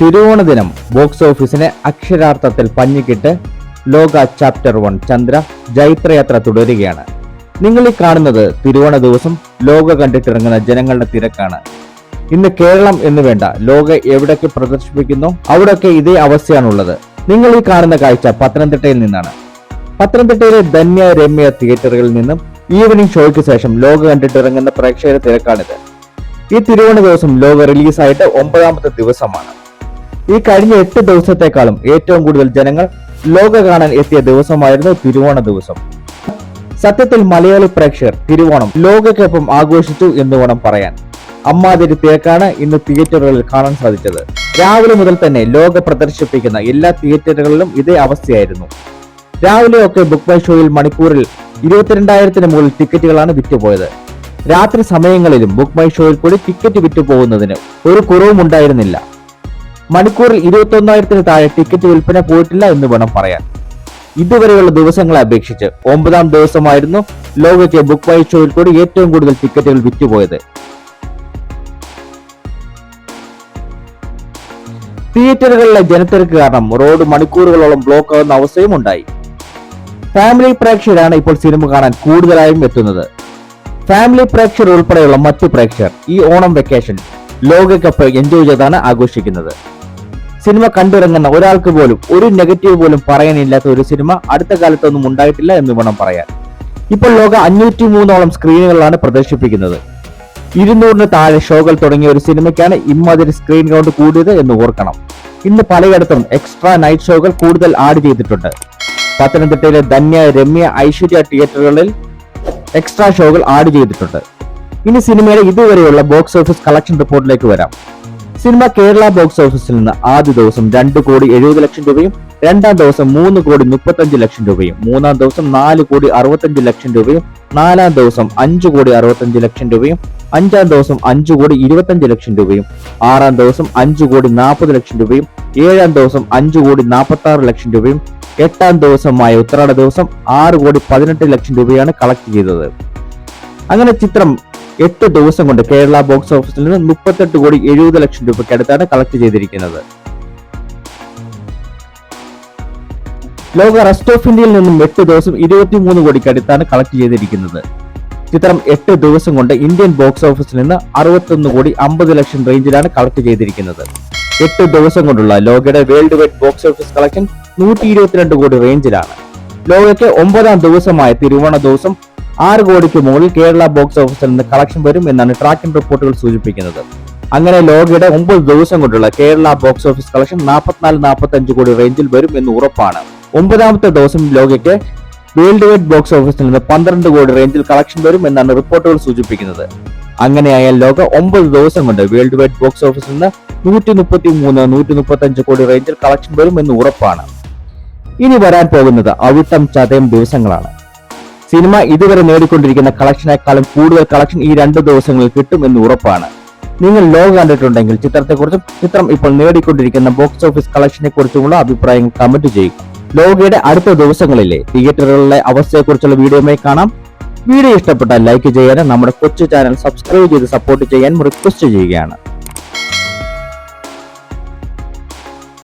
തിരുവോണ ദിനം ബോക്സ് ഓഫീസിനെ അക്ഷരാർത്ഥത്തിൽ പഞ്ഞിക്കിട്ട് ലോക ചാപ്റ്റർ വൺ ചന്ദ്ര ജൈത്രയാത്ര തുടരുകയാണ്. നിങ്ങൾ ഈ കാണുന്നത് തിരുവോണ ദിവസം ലോക കണ്ടിട്ടിറങ്ങുന്ന ജനങ്ങളുടെ തിരക്കാണ്. ഇന്ന് കേരളം എന്ന് വേണ്ട ലോക എവിടൊക്കെ പ്രദർശിപ്പിക്കുന്നു അവിടൊക്കെ ഇതേ അവസ്ഥയാണുള്ളത്. നിങ്ങൾ ഈ കാണുന്ന കാഴ്ച പത്തനംതിട്ടയിൽ നിന്നാണ്. പത്തനംതിട്ടയിലെ ധന്യ രമ്യ തിയേറ്ററുകളിൽ നിന്നും ഈവനിങ് ഷോയ്ക്ക് ശേഷം ലോക കണ്ടിട്ടിറങ്ങുന്ന പ്രേക്ഷകരുടെ തിരക്കാണിത്. ഈ തിരുവോണ ദിവസം ലോക റിലീസായിട്ട് ഒമ്പതാമത്തെ ദിവസമാണ്. ഈ കഴിഞ്ഞ എട്ട് ദിവസത്തെക്കാളും ഏറ്റവും കൂടുതൽ ജനങ്ങൾ ലോക കാണാൻ എത്തിയ ദിവസമായിരുന്നു തിരുവോണ ദിവസം. സത്യത്തിൽ മലയാളി പ്രേക്ഷകർ തിരുവോണം ലോകക്കൊപ്പം ആഘോഷിച്ചു എന്ന് വേണം പറയാൻ. അമ്മാതിരി തിരക്കാണ് ഇന്ന് തിയേറ്ററുകളിൽ കാണാൻ സാധിച്ചത്. രാവിലെ മുതൽ തന്നെ ലോക പ്രദർശിപ്പിക്കുന്ന എല്ലാ തിയേറ്ററുകളിലും ഇതേ അവസ്ഥയായിരുന്നു. രാവിലെയൊക്കെ ബുക്ക് മൈ ഷോയിൽ മണിക്കൂറിൽ ഇരുപത്തിരണ്ടായിരത്തിന് മുകളിൽ ടിക്കറ്റുകളാണ് വിറ്റുപോയത്. രാത്രി സമയങ്ങളിലും ബുക്ക് മൈ ഷോയിൽ കൂടി ടിക്കറ്റ് വിറ്റുപോകുന്നതിന് ഒരു കുറവും ഉണ്ടായിരുന്നില്ല മണിക്കൂറിൽ ഇരുപത്തി ഒന്നായിരത്തിന് താഴെ ടിക്കറ്റ് വിൽപ്പന പോയിട്ടില്ല എന്ന് വേണം പറയാൻ. ഇതുവരെയുള്ള ദിവസങ്ങളെ അപേക്ഷിച്ച് ഒമ്പതാം ദിവസമായിരുന്നു ലോകത്തെ ബുക്ക് വൈ ഷോയിൽ കൂടി ഏറ്റവും കൂടുതൽ ടിക്കറ്റുകൾ വിറ്റുപോയത്. തിയേറ്ററുകളിലെ ജനത്തിരക്ക് കാരണം റോഡ് മണിക്കൂറുകളോളം ബ്ലോക്ക് ആവുന്ന അവസ്ഥയും ഉണ്ടായി. ഫാമിലി പ്രേക്ഷകരാണ് ഇപ്പോൾ സിനിമ കാണാൻ കൂടുതലായും എത്തുന്നത്. ഫാമിലി പ്രേക്ഷകർ ഉൾപ്പെടെയുള്ള മറ്റു പ്രേക്ഷകർ ഈ ഓണം വെക്കേഷൻ ലോകകപ്പ് എൻജോയ് ചെയ്താണ് ആഘോഷിക്കുന്നത്. സിനിമ കണ്ടിറങ്ങുന്ന ഒരാൾക്ക് പോലും ഒരു നെഗറ്റീവ് പോലും പറയാനില്ലാത്ത ഒരു സിനിമ അടുത്ത കാലത്തൊന്നും ഉണ്ടായിട്ടില്ല എന്ന് വേണം പറയാൻ. ഇപ്പോൾ ലോക അഞ്ഞൂറ്റി മൂന്നോളം സ്ക്രീനുകളാണ് പ്രദർശിപ്പിക്കുന്നത്. ഇരുന്നൂറിന് താഴെ ഷോകൾ തുടങ്ങിയ ഒരു സിനിമയ്ക്കാണ് ഇമ്മാതിരി സ്ക്രീൻ കൗണ്ട് കൂടിയത് എന്ന് ഓർക്കണം. ഇന്ന് പലയിടത്തും എക്സ്ട്രാ നൈറ്റ് ഷോകൾ കൂടുതൽ ആഡ് ചെയ്തിട്ടുണ്ട്. പത്തനംതിട്ടയിലെ ധന്യ രമ്യ ഐശ്വര്യ തിയേറ്ററുകളിൽ എക്സ്ട്രാ ഷോകൾ ആഡ് ചെയ്തിട്ടുണ്ട്. ഇനി സിനിമയുടെ ഇതുവരെയുള്ള ബോക്സ് ഓഫീസ് കളക്ഷൻ റിപ്പോർട്ടിലേക്ക് വരാം. സിനിമ കേരള ബോക്സ് ഓഫീസിൽ നിന്ന് ആദ്യ ദിവസം രണ്ട് കോടി എഴുപത് ലക്ഷം രൂപയും രണ്ടാം ദിവസം മൂന്ന് കോടി മുപ്പത്തഞ്ച് ലക്ഷം രൂപയും മൂന്നാം ദിവസം നാല് കോടി അറുപത്തഞ്ച് ലക്ഷം രൂപയും നാലാം ദിവസം അഞ്ച് കോടി അറുപത്തഞ്ച് ലക്ഷം രൂപയും അഞ്ചാം ദിവസം അഞ്ച് കോടി ഇരുപത്തഞ്ച് ലക്ഷം രൂപയും ആറാം ദിവസം അഞ്ച് കോടി നാൽപ്പത് ലക്ഷം രൂപയും ഏഴാം ദിവസം അഞ്ച് കോടി നാൽപ്പത്തി ആറ് ലക്ഷം രൂപയും എട്ടാം ദിവസമായ ഉത്രാട ദിവസം ആറ് കോടി പതിനെട്ട് ലക്ഷം രൂപയാണ് കളക്ട് ചെയ്തത്. അങ്ങനെ ചിത്രം എട്ട് ദിവസം കൊണ്ട് കേരള ബോക്സ് ഓഫീസിൽ നിന്ന് മുപ്പത്തെട്ട് കോടി എഴുപത് ലക്ഷം രൂപയ്ക്കടുത്താണ് കളക്ട് ചെയ്തിരിക്കുന്നത്. ലോക റെസ്റ്റ് ഓഫ് ഇന്ത്യയിൽ നിന്നും എട്ട് ദിവസം ഇരുപത്തിമൂന്ന് കോടിക്കടുത്താണ് കളക്ട് ചെയ്തിരിക്കുന്നത്. ചിത്രം എട്ട് ദിവസം കൊണ്ട് ഇന്ത്യൻ ബോക്സ് ഓഫീസിൽ നിന്ന് അറുപത്തൊന്ന് കോടി അമ്പത് ലക്ഷം റേഞ്ചിലാണ് കളക്ട് ചെയ്തിരിക്കുന്നത്. എട്ട് ദിവസം കൊണ്ടുള്ള ലോകയുടെ world wide box office collection നൂറ്റി ഇരുപത്തിരണ്ട് കോടി റേഞ്ചിലാണ് ലോകയ്ക്ക് ഒമ്പതാം ദിവസമായ തിരുവോണ ദിവസം ആറ് കോടിക്ക് മുകളിൽ കേരള ബോക്സ് ഓഫീസിൽ നിന്ന് കളക്ഷൻ വരും എന്നാണ് ട്രാക്കിംഗ് റിപ്പോർട്ടുകൾ സൂചിപ്പിക്കുന്നത്. അങ്ങനെ ലോകയുടെ ഒമ്പത് ദിവസം കൊണ്ടുള്ള കേരള ബോക്സ് ഓഫീസ് കളക്ഷൻ നാൽപ്പത്തിനാല് നാൽപ്പത്തി അഞ്ച് കോടി റേഞ്ചിൽ വരും എന്ന് ഉറപ്പാണ്. ഒമ്പതാമത്തെ ദിവസം ലോകയ്ക്ക് വേൾഡ് വൈഡ് ബോക്സ് ഓഫീസിൽ നിന്ന് പന്ത്രണ്ട് കോടി റേഞ്ചിൽ കളക്ഷൻ വരും എന്നാണ് റിപ്പോർട്ടുകൾ സൂചിപ്പിക്കുന്നത്. അങ്ങനെയായാൽ ലോക ഒമ്പത് ദിവസം കൊണ്ട് വേൾഡ് വൈഡ് ബോക്സ് ഓഫീസിൽ നിന്ന് നൂറ്റി മുപ്പത്തി മൂന്ന് നൂറ്റി മുപ്പത്തി അഞ്ച് കോടി റേഞ്ചിൽ കളക്ഷൻ വരും എന്ന് ഉറപ്പാണ്. ഇനി വരാൻ പോകുന്നത് അവിട്ടം ചതയം ദിവസങ്ങളാണ്. സിനിമ ഇതുവരെ നേടിക്കൊണ്ടിരിക്കുന്ന കളക്ഷനേക്കാളും കൂടുതൽ കളക്ഷൻ ഈ രണ്ട് ദിവസങ്ങളിൽ കിട്ടും എന്ന് ഉറപ്പാണ്. നിങ്ങൾ ലോക കണ്ടിട്ടുണ്ടെങ്കിൽ ചിത്രത്തെക്കുറിച്ചും ചിത്രം ഇപ്പോൾ നേടിക്കൊണ്ടിരിക്കുന്ന ബോക്സ് ഓഫീസ് കളക്ഷനെ കുറിച്ചുമുള്ള അഭിപ്രായങ്ങൾ കമന്റ് ചെയ്യുക ലോകയുടെ അടുത്ത ദിവസങ്ങളിലെ തിയേറ്ററുകളിലെ അവസ്ഥയെക്കുറിച്ചുള്ള വീഡിയോമായി കാണാം. വീഡിയോ ഇഷ്ടപ്പെട്ടാൽ ലൈക്ക് ചെയ്യാനും നമ്മുടെ കൊച്ചു ചാനൽ സബ്സ്ക്രൈബ് ചെയ്ത് സപ്പോർട്ട് ചെയ്യാൻ റിക്വസ്റ്റ് ചെയ്യുകയാണ്.